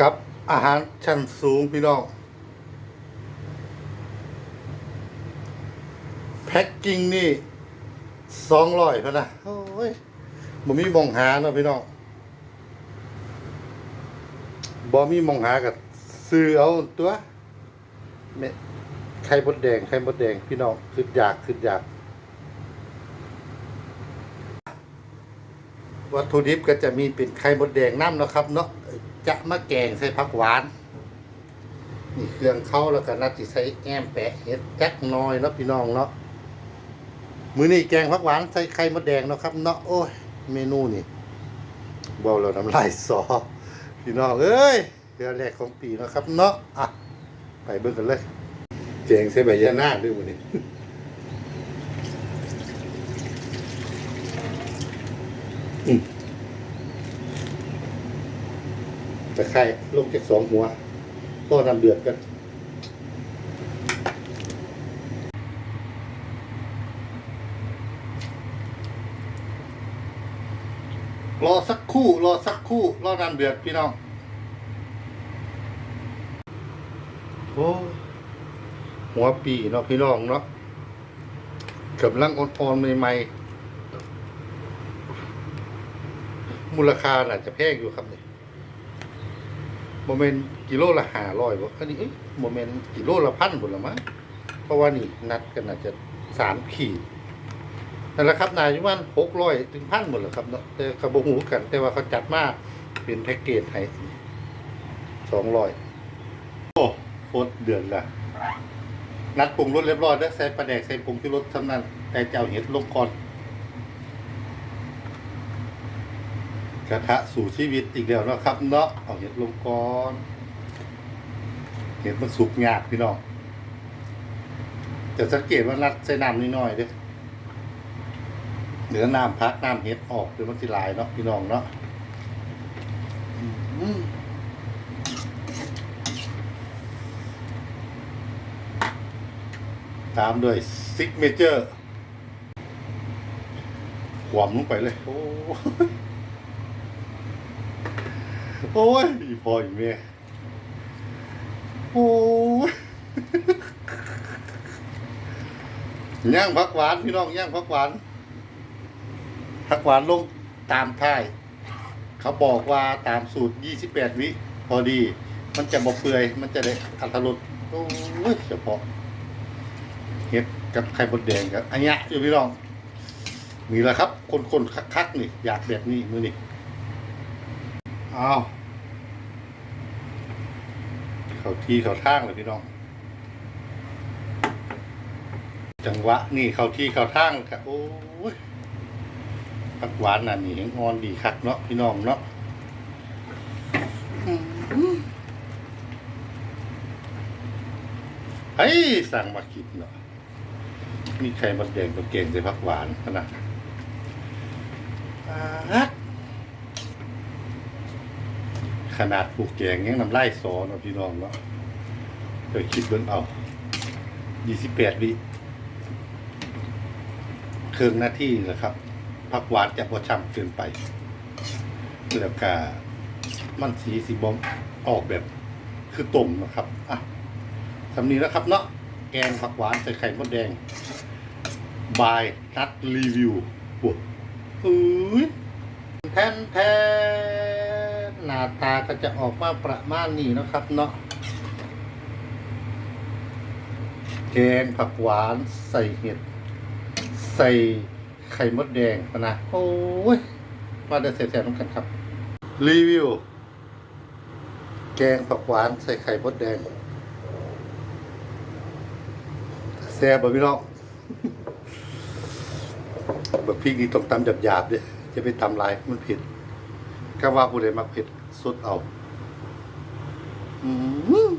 กับอาหารชั้นสูงพี่น้อง แพ็กกิ้งนี่สองร้อยเท่านะโอ้ยบ่มีมองหาเนาะพี่น้องบ่มีมองหากับซื้อเอาตัวแม่ไข่มดแดงไข่มดแดงพี่น้องคืออยากคืออยาก วัตถุดิบก็จะมีเป็นไข่มดแดงน้ำนะครับเนาะ จะมาแกงใส่ผักหวาน นี่เครื่องเข้าแล้วก็นัดที่ใส่แอมแปะเห็ดจักน้อยเนาะพี่น้องเนาะมื้อนี้แกงผักหวานใส่ไข่มดแดงเนาะครับเนาะโอ้ยเมนูนี่เบาแล้วน้ำลายสอพี่น้องเอ้ยเดือนแรกของปีเนาะครับเนาะอะไปเบิ่งกันเลยแกงใส่ใบยะนาด้วยมื้อนี้ ตะไคร้ลงจากสองหัวต้อนำเดือดกันรอสักคู่รอสักคู่รอน้ำเดือดพี่น้อง โอ้หัวปีเนาะพี่น้องเนาะกำลังอ่อนๆใหม่ๆมูลค่าน่าจะแพงอยู่ครับเนี่ย โมเมนต์กิโลละห้าร้อยบ่อันนี้โมเมนต์กิโลละพันบุนละมั้งเพราะว่านี่นัดกันอาจจะสามขีดนั่นแหละครับนายอยู่มันหกร้อยถึงพันหมดแล้วครับเนาะแต่เขาบหูกัน แต่ว่าเขาจัดมากเป็นแพ็กเกจให้สองร้อยโอ้โคตรเดือนละนัดปรุงรสเรียบร้อยแล้วใส่ปลาแดกใส่ผงชูรสทำนั้นแต่เจ้าเห็ดลงก่อน กระทะสู่ชีวิตอีกแล้วนะครับเนาะเอาเห็ดลงก่อนเห็ดมันสุกยากพี่น้องแต่สังเกตว่านัดใส่น้ำนิดหน่อยเด้อเหลือน้ำพักน้ำเห็ดออกเดี๋ยวมันสิลายเนาะพี่น้องเนาะตามด้วยซิกเมเจอร์ขวมลงไปเลย โอ้ โอ้ยอีพ่ออีแม่โอ้ยย่างผักหวานพี่น้องย่างผักหวานผักหวานลงตามท่าย เขาบอกว่าตามสูตร 28 วิพอดี มันจะบ่เปื่อย มันจะได้อัตรสโอ้ยเฉพาะเห็ดกับไข่บดแดงกับอันเนี้ยอยู่พี่น้องนี่แหละครับ คนๆคักๆนี่ อยากแบบนี้มือนี่อ้าว เขาที่เขาทางเลยพี่น้อง จังหวะนี่เขาที่เขาทางครับโอ้ยผักหวานน่ะนี่เห็นงอนดีคักเนาะพี่น้องเนาะเฮ้ยสั่งมากินเนาะมีไข่มดแดงกับเก่งใส่ผักหวานขนาดอ่า ขนาดปลูกแกงยังน้ำไล่ซอเนาะพี่น้องเนาะเดี๋ยวคิดเบิ่งเอายี่สิบแปดวิเครื่องหน้าที่แหละครับผักหวานจะพอช่ำเกินไปแล้วก็มันสีสีบอมออกแบบคือต้มนะครับอะสำนีแล้วครับเนาะแกงผักหวานใส่ไข่มดแดง บายนัดรีวิวปวดเฮ้ยแทนแทน หน้าตาก็จะออกมาประมาณนี้นะครับเนาะแกงผักหวานใส่เห็ด ใส่ไข่มดแดงนะโอ้ยมาได้เสร็จๆน้ำกันครับ รีวิว แกงผักหวานใส่ไข่มดแดงแซ่บบ่พี่น้องแบบพริกนี่ต้องตำหยาบๆด้วยจะไปตำลายมันผ็ด ก็ว่าผู้ใดมักเผ็ดสดเอา อืม